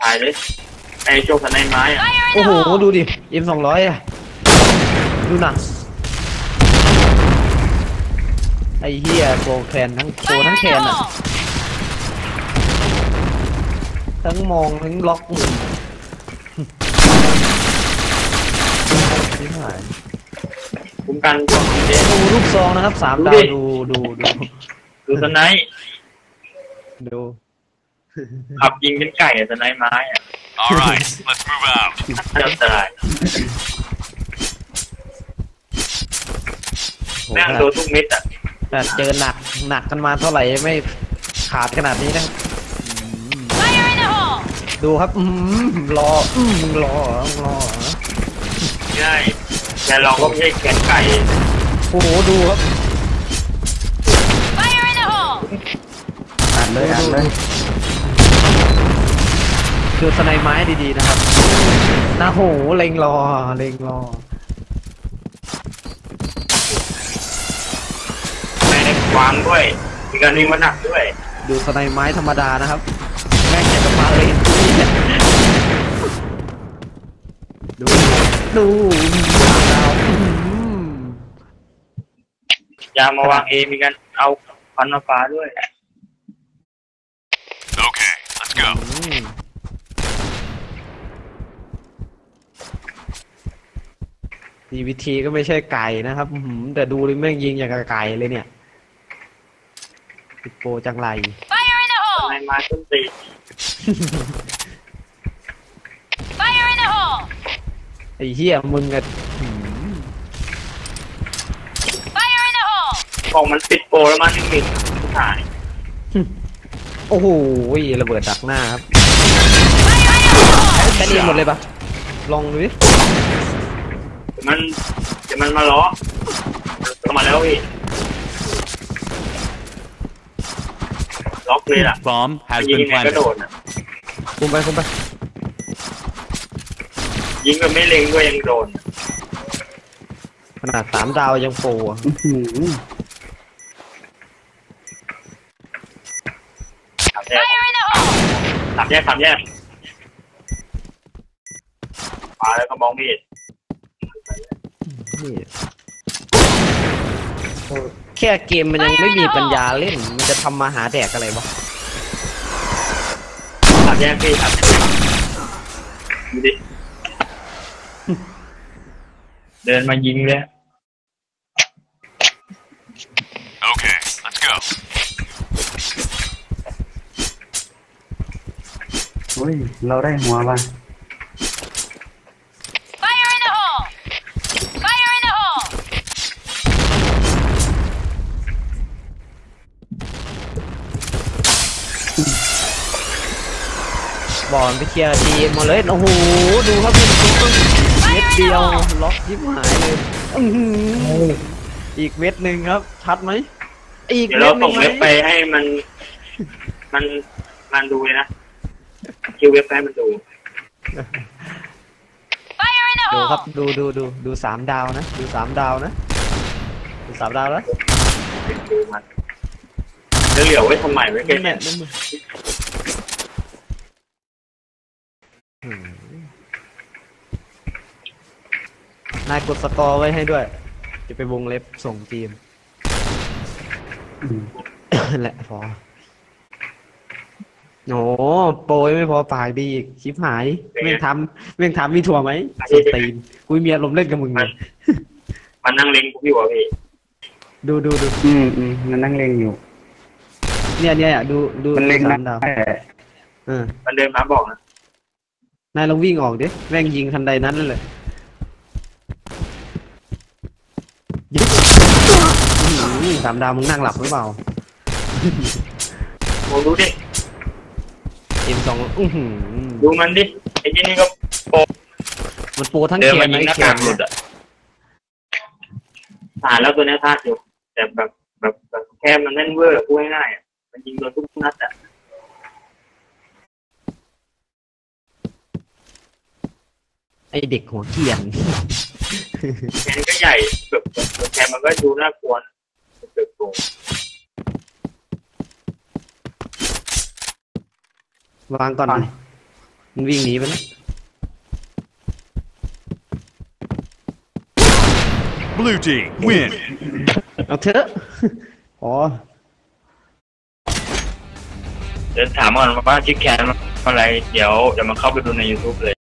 ถ่ายเลยไอ้โจกสันในไม้อะ Fire in โอ้ the โห hole! ดูดิเอ็มสองร้อยอะดูหนักไอ้เฮียโปรแคนทั้งโปร Fire ทั้ง in แค the นอะ hole! ทั้งมองทั้งล็อกมือไม่ไหวคุ้มกันตัวของเจ๊ดูลูกซองนะครับสามดูดาดิวดูดูดูดูสไนป์ดู ขับยิงเป็นไก่อะสไนป์ไม้อะ All right, let's move out. น่าอันตรายโหแม่งขนาดโดนทุกเม็ดอะแต่เจอหนักหนักกันมาเท่าไหร่ไม่ขาดขนาดนี้นะ Fire in the hole! ดูครับ อืมรอ อืมมึงรอเหรอมึงรอเหรอใช่แต่เราก็ไม่ใช่แกนไก่โอ้โหดูครับ Fire in the hole! อ่านเลยอ่านเลย ดูสไนไม้ดีๆนะครับนะโหเล็งรอเล็งรอในในวางด้วย มีการวิ่งมาหนักด้วย ดูสไนไม้ธรรมดานะครับ แม่งจะมาเลยดู ดูดาวอืมยามาวางเอมีการเอาพันมาฟ้าด้วย Okay, let's go. อืม ดีวิธีก็ไม่ใช่ไก่นะครับอื้อหือแต่ดูเลยแม่งยิงอย่างกับไก่เลยเนี่ยติดโปรจังไร Fire in the ใน hole! ไม้ต้นตีน Fire in the hole! ไอ้เหี้ยมึงอะอื้อหือ Fire in the hole! บอกมันติดโปรแล้วมันหนึ่งผู้ชายโอ้โหระเบิดดักหน้าครับ Fire in the hole! แค่นี้หมดเลยปะลองดูดิเดี๋ยว มันเดี๋ยวมันมาล้อเข้ามาแล้วพี่ล็อกเลยล่ะ Bomb has ยิง been ไงก็ planted. โดนอะคุมไปคุมไปยิงแบบไม่เล็งด้วยยังโดน ขนาดสามดาวยังโปรอะอื้อหือสามแยก Fire in the hole! สามแยกสามแยกมาแล้วก็มองไม่เห็น นี่โอ้แค่เกมมันยังไม่มีปัญญาเล่น มันจะทำมาหาแดกอะไรวะสามแยกพี่สามแยกดูดิ เดินมายิงเลย Okay, let's go. เฮ้ย เราได้หัวว่ะ บอลไปเคลียร์ทีมมาเลยโอ้โหดูครับเป็นตัวเม็ดเดียวล็อกยิบหายเลยอื้อหืออีกเม็ดหนึ่งครับ ชัดไหมอีกเดี๋ยวเม็เราดหนึ่ส่งงไหมเว็บไปให้มัน มันมันดูเลยนะคิวเว็บไปให้มันดู Fire in the ดูครับ hole! ดูดูดูดูสามดาวนะ ดูสามดาวนะดูสามดาวแล้วดูมันแล้วเหลียวไว้ทำไมไว้แค่นั่นแหเนี้ละนั่นมันอืม นายกดสกอร์ไว้ให้ด้วย จะไปวงเล็บส่งทีมอืมนั่นแหละพอโอ้โปรยไม่พอปากดีอีกชิบหายเม่งทำเม่งทำมีถั่วไหมสนตีนกูมีอารมณ์เล่นกับมึงเลยมันนั่งเล็งกูอยู่อะพี่ดูดูดูอืมอืมมันนั่งเล็งอยู่ เนี่ยเนี่ยดูดูมันเล็งดูนะสามดาวแต่เออมันเดินมาบอกนะนายลองวิ่งออกดิแม่งยิงทันใดนั้นเลยยิงอื้อหือ สามดาวมึงนั่งหลับหรือเปล่าโอ้ดูดิเอ็มสองอื้อหือดูมันดิไอ้ที่นี่ก็โปรมันโปรทั้งเดินเกมามยิงไอ้หน้าเกกามกหลุดอะผ่านแล้วตัวเนี้ยพลาดอยู่ แต่แบบแบบแบบแค่มันแน่นเวอร์พูดง่ายๆอะมันยิงโดนทุกนัดอะไอเด็กหัวเกรียน แขนก็ใหญ่แบบแบบแขนมันก็ดูน่ากลัวนะ เติบโตวางก่อนก่อนดิมันวิ่งหนีไปแล้ว Blue team, win. เอาเถอะพอเดี๋ยวถามก่อนว่าชื่อแคนอะไร เดี๋ยวเดี๋ยวมาเข้าไปดูใน YouTube เลย